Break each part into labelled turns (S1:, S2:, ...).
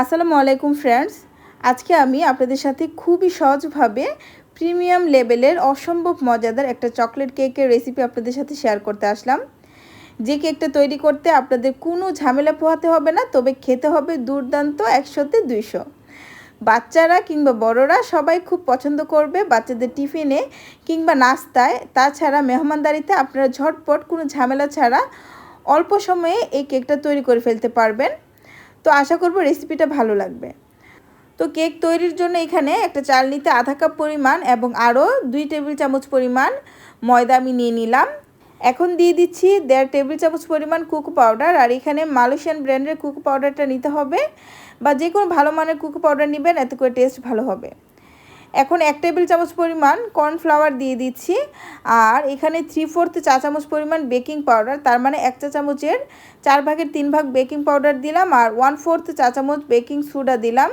S1: আসসালামু আলাইকুম ফ্রেন্ডস। আজকে আমি আপনাদের সাথে খুবই সহজভাবে প্রিমিয়াম লেভেলের অসম্ভব মজাদার একটা চকলেট কেকের রেসিপি আপনাদের সাথে শেয়ার করতে আসলাম। যে কেকটা তৈরি করতে আপনাদের কোনো ঝামেলা পোহাতে হবে না, তবে খেতে হবে দুর্দান্ত একশোতে দুইশো। বাচ্চারা কিংবা বড়রা সবাই খুব পছন্দ করবে বাচ্চাদের টিফিনে কিংবা নাস্তায়। তাছাড়া মেহমানদারিতে আপনারা ঝটপট কোনো ঝামেলা ছাড়া অল্প সময়ে এই কেকটা তৈরি করে ফেলতে পারবেন। তো আশা করব রেসিপিটা ভালো লাগবে। তো কেক তৈরির জন্য এখানে একটা চাল নিতে আধা কাপ পরিমাণ এবং আরও দুই টেবিল চামচ পরিমাণ ময়দা আমি নিয়ে নিলাম। এখন দিয়ে দিচ্ছি দেড় টেবিল চামচ পরিমাণ কুকো পাউডার আর এখানে মালয়েশিয়ান ব্র্যান্ডের কুকো পাউডারটা নিতে হবে বা যে কোনো ভালো মানের কুকো পাউডার নেবেন, এত করে টেস্ট ভালো হবে। এখন এক টেবিল চামচ পরিমাণ কর্নফ্লাওয়ার দিয়ে দিচ্ছি। আর এখানে থ্রি ফোর্থ চা চামচ পরিমাণ বেকিং পাউডার, তার মানে এক চা চামচের চার ভাগের তিন ভাগ বেকিং পাউডার দিলাম আর ওয়ান ফোর্থ চা চামচ বেকিং সোডা দিলাম।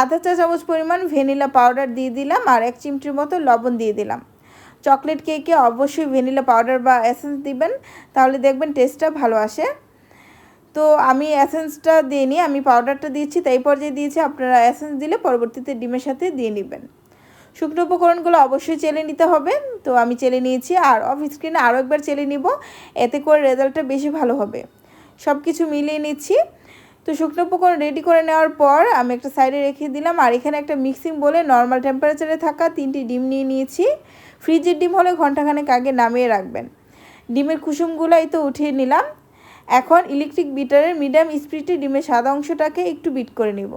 S1: আধা চা চামচ পরিমাণ ভ্যানিলা পাউডার দিয়ে দিলাম আর এক চিমটির মতো লবণ দিয়ে দিলাম। চকলেট কেকে অবশ্যই ভ্যানিলা পাউডার বা এসেন্স দিবেন, তাহলে দেখবেন টেস্টটা ভালো আসে। তো আমি এসেন্সটা দিইনি আমি পাউডারটা দিয়েছি, তাই পর্যায়ে দিয়েছি, আপনারা অ্যাসেন্স দিলে পরবর্তীতে ডিমের সাথে দিয়ে নেবেন। শুকনো উপকরণগুলো অবশ্যই চেলে নিতে হবে। তো আমি চেলে নিয়েছি আর অফ স্ক্রিনে আরও একবার চেলে নিব। এতে করে রেজাল্টটা বেশি ভালো হবে। সব কিছু মিলিয়ে নিচ্ছি। তো শুকনো উপকরণ রেডি করে নেওয়ার পর আমি একটা সাইডে রেখে দিলাম। আর এখানে একটা মিক্সিং বলে নর্মাল টেম্পারেচারে থাকা তিনটি ডিম নিয়ে নিয়েছি। ফ্রিজের ডিম হলে ঘন্টাখানেক আগে নামিয়ে রাখবেন। ডিমের কুসুমগুলো এই তো উঠিয়ে নিলাম। এখন ইলেকট্রিক বিটারের মিডিয়াম স্পিডে ডিমের সাদা অংশটাকে একটু বিট করে নিব।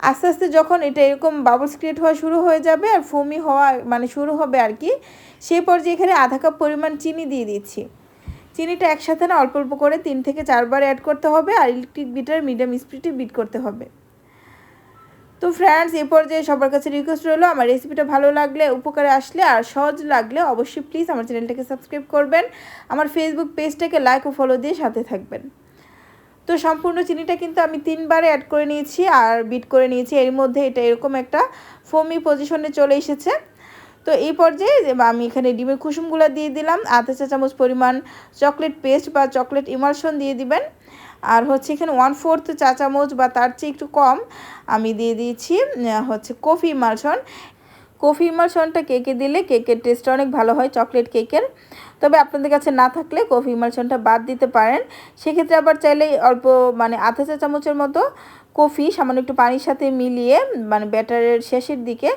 S1: আস্তে আস্তে যখন এটা এরকম বাবলস ক্রিয়েট হওয়া শুরু হয়ে যাবে আর ফোমি হওয়া মানে শুরু হবে আর কি, সেই পর্যায়ে এখানে আধা কাপ পরিমাণ চিনি দিয়ে দিচ্ছি। চিনিটা একসাথে না অল্প অল্প করে তিন থেকে চারবার অ্যাড করতে হবে আর ইলেকট্রিক বিটার মিডিয়াম স্পিডে বিট করতে হবে। তো ফ্রেন্ডস এই পর্যায়ে সবার কাছে রিকোয়েস্ট রইল, আমার রেসিপিটা ভালো লাগলে, উপকারে আসলে আর সহজ লাগলে অবশ্যই প্লিজ আমার চ্যানেলটাকে সাবস্ক্রাইব করবেন। আমার ফেসবুক পেজটাকে লাইক ও ফলো দিয়ে সাথে থাকবেন। তো সম্পূর্ণ চিনিটা কিন্তু আমি তিনবারে অ্যাড করে নিয়েছি আর বিট করে নিয়েছি। এর মধ্যে এটা এরকম একটা ফোমি পজিশনে চলে এসেছে। তো এই পর্যায়ে আমি এখানে ডিমের কুসুমগুলো দিয়ে দিলাম, আধা চা চামচ পরিমাণ চকলেট পেস্ট বা চকলেট ইমালশন দিয়ে দিবেন। আর হচ্ছে এখানে ওয়ান ফোর্থ চা চামচ বা তার চেয়ে একটু কম আমি দিয়ে দিয়েছি হচ্ছে কফি ইমালশন কফি ইমালশনটা কেকে দিলে কেকের টেস্টটা অনেক ভালো হয়, চকলেট কেকের। তবে আপনাদের কাছে না থাকলে কফি ইমালশনটা বাদ দিতে পারেন। সেক্ষেত্রে আবার চাইলে অল্প মানে আধা চা চামচের মতো কফি, সামান্য একটু পানির সাথে মিলিয়ে মানে ব্যাটারের শেষের দিকে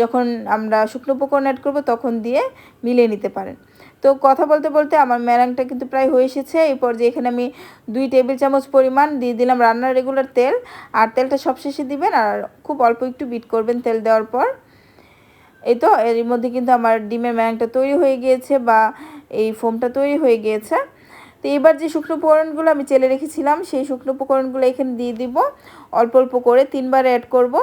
S1: যখন আমরা শুকনো উপকরণ অ্যাড করব তখন দিয়ে মিলিয়ে নিতে পারেন। তো কথা বলতে বলতে আমার ম্যারাংটা কিন্তু প্রায় হয়ে এসেছে। এই পর্যায়ে এখানে আমি দুই টেবিল চামচ পরিমাণ দিয়ে দিলাম রান্নার রেগুলার তেল। আর তেলটা সবশেষে দিবেন আর খুব অল্প একটু বিট করবেন তেল দেওয়ার পর। এই তো এর মধ্যে কিন্তু আমার ডিমের ম্যাংটা তৈরি হয়ে গিয়েছে বা এই ফোমটা তৈরি হয়ে গিয়েছে। তো এবার যে শুকনো উপকরণগুলো আমি চেলে রেখেছিলাম, সেই শুকনো উপকরণগুলো এখানে দিয়ে দিব। অল্প অল্প করে তিনবার অ্যাড করব।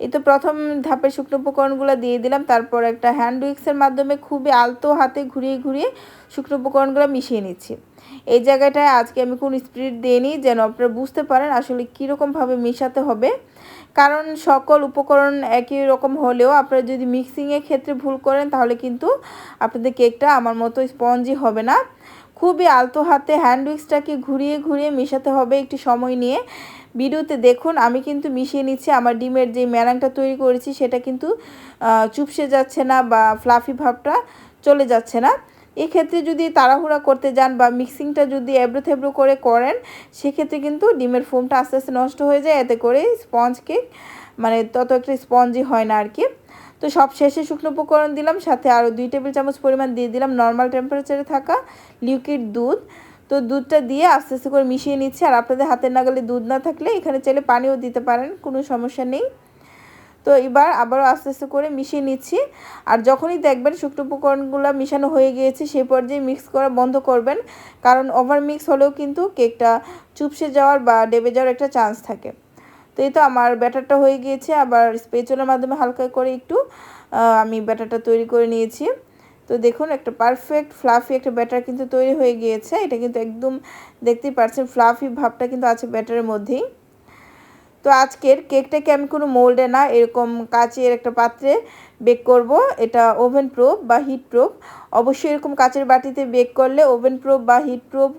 S1: এই তো প্রথম ধাপের শুকনো উপকরণগুলো দিয়ে দিলাম, তারপর একটা হ্যান্ড উইক্সের মাধ্যমে খুবই আলতো হাতে ঘুরিয়ে ঘুরিয়ে শুকনো উপকরণগুলো মিশিয়ে নিচ্ছি। এই জায়গাটায় আজকে আমি কোন স্পিড দিইনি, যেন আপনারা বুঝতে পারেন আসলে কীরকমভাবে মেশাতে হবে। কারণ সকল উপকরণ একই রকম হলেও আপনারা যদি মিক্সিংয়ের ক্ষেত্রে ভুল করেন, তাহলে কিন্তু আপনাদের কেকটা আমার মতো স্পঞ্জি হবে না। খুবই আলতো হাতে হ্যান্ড উইক্সটাকে ঘুরিয়ে ঘুরিয়ে মেশাতে হবে একটি সময় নিয়ে। ভিডিওতে দেখুন, আমি কিন্তু মিশিয়ে নিচ্ছি। আমার ডিমের যে ম্যারাংটা তৈরি করেছি, সেটা কিন্তু চুপসে যাচ্ছে না বা ফ্লাফি ভাবটা চলে যাচ্ছে না। এক্ষেত্রে যদি তাড়াহুড়া করতে যান বা মিক্সিংটা যদি এবড়ো থেবড়ো করে করেন, সেক্ষেত্রে কিন্তু ডিমের ফোমটা আস্তে আস্তে নষ্ট হয়ে যায়। এতে করে স্পঞ্জ কেক মানে তত একটা স্পঞ্জি হয় না আর কি তো সব শেষে শুকনো উপকরণ দিলাম, সাথে আরও দুই টেবিল চামচ পরিমাণ দিয়ে দিলাম নর্মাল টেম্পারেচারে থাকা লিকুইড দুধ। তো দুধটা দিয়ে আস্তে আস্তে করে মিশিয়ে নিচ্ছি। আর আপনাদের হাতের নাগালে দুধ না থাকলে এখানে চাইলে পানিও দিতে পারেন, কোনো সমস্যা নেই। তো এবার আবারও আস্তে আস্তে করে মিশিয়ে নিচ্ছি। আর যখনই দেখবেন শুকনো উপকরণগুলো মিশানো হয়ে গিয়েছে সেই পর্যায়ে মিক্স করা বন্ধ করবেন। কারণ ওভার মিক্স হলেও কিন্তু কেকটা চুপসে যাওয়ার বা ডেবে যাওয়ার একটা চান্স থাকে। তো এই তো আমার ব্যাটারটা হয়ে গিয়েছে। আবার স্পেচলের মাধ্যমে হালকা করে একটু আমি ব্যাটারটা তৈরি করে নিয়েছি। তো দেখুন, একটা পারফেক্ট ফ্লাফি একটা ব্যাটার কিন্তু তৈরি হয়ে গিয়েছে। এটা কিন্তু একদম দেখতেই পাচ্ছেন ফ্লাফি ভাবটা কিন্তু আছে ব্যাটারের মধ্যেই। তো আজকের কেকটাকে আমি কোনো মোল্ডে না এরকম কাচের একটা পাত্রে বেক করব। এটা ওভেন প্রুফ বা হিট প্রুফ। অবশ্যই এরকম কাচের বাটিতে বেক করলে ওভেন প্রুফ বা হিট প্রুফ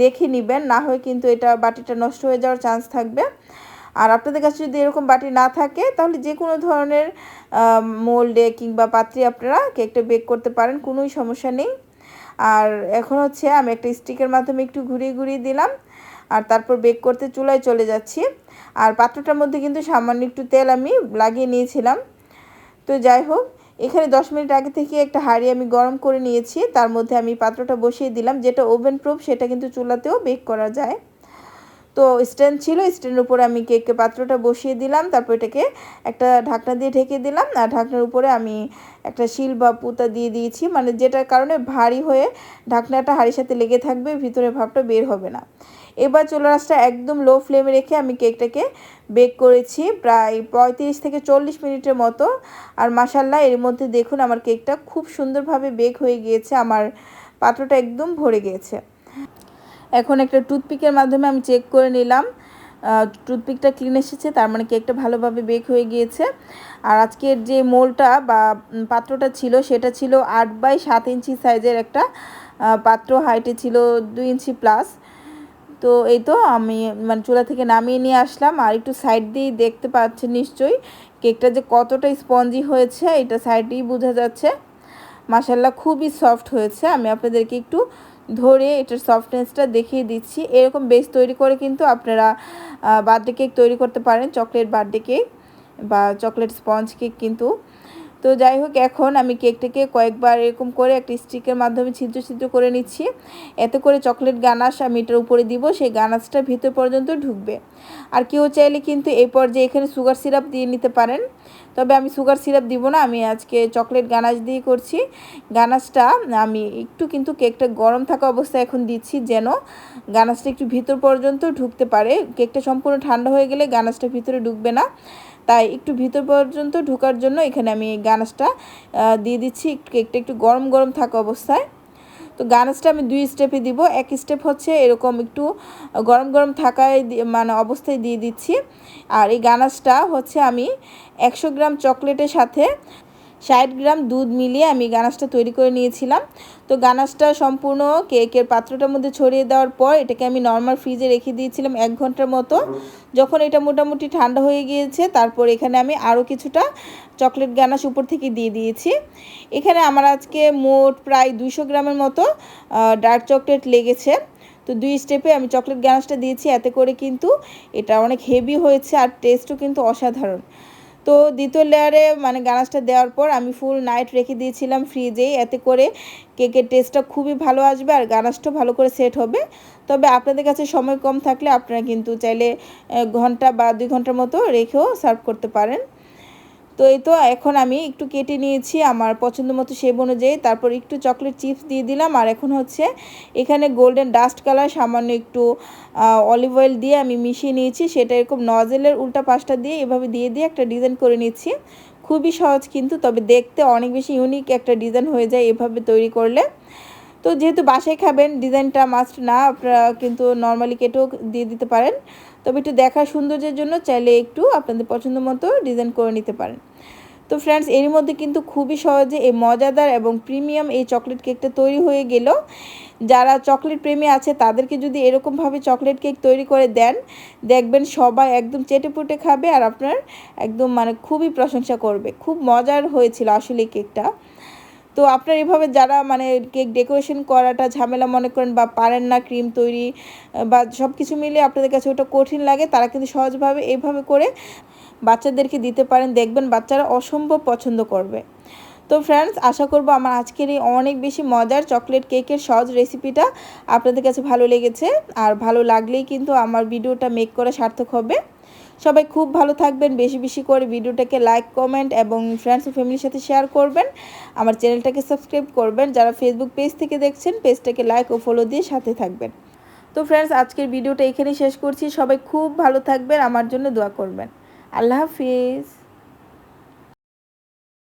S1: দেখে নেবেন। না হয় কিন্তু এটা বাটিটা নষ্ট হয়ে যাওয়ার চান্স থাকবে। আর আপনাদের কাছে যদি এরকম বাটি না থাকে, তাহলে যে কোনো ধরনের মোল্ডে কিংবা পাত্রে আপনারা কেকটা বেক করতে পারেন, কোনোই সমস্যা নেই। আর এখন হচ্ছে আমি একটা স্টিকের মাধ্যমে একটু ঘুরিয়ে ঘুরিয়ে দিলাম। আর তারপর বেক করতে চুলায় চলে যাচ্ছি। আর পাত্রটার মধ্যে কিন্তু সামান্য একটু তেল আমি লাগিয়ে নিয়েছিলাম। তো যাই হোক, এখানে দশ মিনিট আগে থেকে একটা হাঁড়ি আমি গরম করে নিয়েছি। তার মধ্যে আমি পাত্রটা বসিয়ে দিলাম, যেটা ওভেন প্রুফ সেটা কিন্তু চুলাতেও বেক করা যায়। তো স্ট্যান্ড ছিল স্ট্যান্ডের উপরে আমি কেকের পাত্রটা বসিয়ে দিলাম। তারপর এটাকে একটা ঢাকনা দিয়ে ঢেকে দিলাম। আর ঢাকনার উপরে আমি একটা শিল বা পুতা দিয়ে দিয়েছি। মানে যেটার কারণে ভারী হয়ে ঢাকনাটা হাড়ির সাথে লেগে থাকবে, ভিতরে ভাবটা বের হবে না। এবার চুলা রাসটা একদম লো ফ্লেমে রেখে আমি কেকটাকে বেক করেছি, প্রায় পঁয়ত্রিশ থেকে চল্লিশ মিনিটের মতো। আর মাসাল্লাহ এর মধ্যে দেখুন আমার কেকটা খুব সুন্দরভাবে বেক হয়ে গিয়েছে, আমার পাত্রটা একদম ভরে গিয়েছে। এখন একটা টুথপিকের মাধ্যমে আমি চেক করে নিলাম। টুথপিকটা ক্লিন এসেছে, তার মানে কেকটা ভালোভাবে বেক হয়ে গিয়েছে। আর আজকের যে মোলটা বা পাত্রটা ছিল, সেটা ছিল আট বাই সাত ইঞ্চি সাইজের একটা পাত্র হাইটে ছিল দুই ইঞ্চি প্লাস তো এই তো আমি মানে চুলা থেকে নামিয়ে নিয়ে আসলাম। আর একটু সাইড দিয়েই দেখতে পাচ্ছেন নিশ্চয়ই কেকটা যে কতটা স্পঞ্জি হয়েছে, এটা সাইডেই বোঝা যাচ্ছে। মাসাল্লাহ খুবই সফট হয়েছে। আমি আপনাদেরকে একটু ধরে এটার সফটনেসটা দেখিয়ে দিচ্ছি। এরকম বেস তৈরি করে কিন্তু আপনারা বার্থডে কেক তৈরি করতে পারেন চকলেট বার্থডে কেক বা চকলেট স্পঞ্জ কেক কিন্তু। তো যাই হোক, এখন আমি কেকটাকে কয়েকবার এরকম করে একটা স্টিকের মাধ্যমে ছিদ্র ছিদ্র করে নিচ্ছি। এতে করে চকলেট গানাস আমি এটার উপরে দিব, সেই গানাশটা ভিতর পর্যন্ত ঢুকবে। আর কেউ চাইলে কিন্তু এই পর্যায়ে এখানে সুগার সিরাপ দিয়ে নিতে পারেন তবে আমি সুগার সিরাপ দিব না, আমি আজকে চকলেট গানাশ দিয়ে করছি। গানাশটা আমি একটু কিন্তু কেকটা গরম থাকা অবস্থায় এখন দিচ্ছি যেন গানাশটা একটু ভিতর পর্যন্ত ঢুকতে পারে। কেকটা সম্পূর্ণ ঠান্ডা হয়ে গেলে গানাশটা ভিতরে ঢুকবে না। তাই একটু ভিতর পর্যন্ত ঢোকার জন্য এখানে আমি গানাসটা দিয়ে দিচ্ছি। কেকটা একটু গরম গরম থাকা অবস্থায়। তো গানাসটা আমি দুই স্টেপে দিব। এক স্টেপ হচ্ছে এরকম একটু গরম গরম থাকায় মানে অবস্থায় দিয়ে দিচ্ছি। আর এই গানাসটা হচ্ছে আমি একশো গ্রাম চকলেটের সাথে ষাট গ্রাম দুধ মিলিয়ে আমি গানাসটা তৈরি করে নিয়েছিলাম। তো গানাসটা সম্পূর্ণ কেকের পাত্রটার মধ্যে ছড়িয়ে দেওয়ার পর এটাকে আমি নর্মাল ফ্রিজে রেখে দিয়েছিলাম এক ঘণ্টার মতো। যখন এটা মোটামুটি ঠান্ডা হয়ে গিয়েছে, তারপর এখানে আমি আরও কিছুটা চকলেট গানাস উপর থেকে দিয়ে দিয়েছি। এখানে আমার আজকে মোট প্রায় দুশো গ্রামের মতো ডার্ক চকলেট লেগেছে। তো দুই স্টেপে আমি চকলেট গানাসটা দিয়েছি, এতে করে কিন্তু এটা অনেক হেভি হয়েছে আর টেস্টও কিন্তু অসাধারণ। তো দ্বিতীয় লেয়ারে মানে গানাশটা দেওয়ার পর আমি ফুল নাইট রেখে দিয়েছিলাম ফ্রিজেই এতে করে কেকের টেস্টটা খুবই ভালো আসবে আর গানাশটাও ভালো করে সেট হবে। তবে আপনাদের কাছে সময় কম থাকলে আপনারা কিন্তু চাইলে ঘণ্টা বা দুই ঘণ্টার মতো রেখেও সার্ভ করতে পারেন। তো এই তো এখন আমি একটু কেটে নিয়েছি আমার পছন্দ মতো শেপ অনুযায়ী। তারপর একটু চকলেট চিপস দিয়ে দিলাম আর এখন হচ্ছে এখানে গোল্ডেন ডাস্ট কালার সামান্য একটু অলিভ অয়েল দিয়ে আমি মিশিয়ে নিয়েছি। সেটা এরকম নজেলের উল্টা পাশটা দিয়ে এভাবে দিয়ে দিয়ে একটা ডিজাইন করে নিচ্ছি। খুবই সহজ কিন্তু, তবে দেখতে অনেক বেশি ইউনিক একটা ডিজাইন হয়ে যায় এভাবে তৈরি করলে। তো যেহেতু বাসায় খাবেন, ডিজাইনটা মাস্ট না, আপনারা কিন্তু নর্মালি কেটেও দিয়ে দিতে পারেন। তবে একটু দেখার সৌন্দর্যের জন্য চাইলে একটু আপনাদের পছন্দ মতো ডিজাইন করে নিতে পারেন। তো ফ্রেন্ডস এর মধ্যে কিন্তু খুবই সহজে এই মজাদার এবং প্রিমিয়াম এই চকলেট কেকটা তৈরি হয়ে গেল। যারা চকলেট প্রেমী আছে, তাদেরকে যদি এরকমভাবে চকলেট কেক তৈরি করে দেন, দেখবেন সবাই একদম চেটে পুটে খাবে আর আপনার একদম মানে খুবই প্রশংসা করবে। খুব মজার হয়েছিল আসলে কেকটা তো আপনার এভাবে যারা মানে কেক ডেকোরেশন করাটা ঝামেলা মনে করেন বা পারেন না ক্রিম তৈরি বা সব কিছু মিলে আপনাদের কাছে ওটা কঠিন লাগে, তারা কিন্তু সহজভাবে এইভাবে করে বাচ্চাদেরকে দিতে পারেন। দেখবেন বাচ্চারা অসম্ভব পছন্দ করবে। তো ফ্রেন্ডস আশা করব আমার আজকের এই অনেক বেশি মজার চকলেট কেকের সহজ রেসিপিটা আপনাদের কাছে ভালো লেগেছে। আর ভালো লাগলেই কিন্তু আমার ভিডিওটা মেক করা সার্থক হবে। সবাই খুব ভালো থাকবেন, বেশি বেশি করে ভিডিওটাকে লাইক কমেন্ট এবং ফ্রেন্ডস ও ফ্যামিলির সাথে শেয়ার করবেন। আমার চ্যানেলটাকে সাবস্ক্রাইব করবেন। যারা ফেসবুক পেজ থেকে দেখছেন পেজটাকে লাইক ও ফলো দিয়ে সাথে থাকবেন। তো ফ্রেন্ডস আজকের ভিডিওটা এখানেই শেষ করছি। সবাই খুব ভালো থাকবেন। আমার জন্য দোয়া করবেন। আল্লাহ হাফিজ।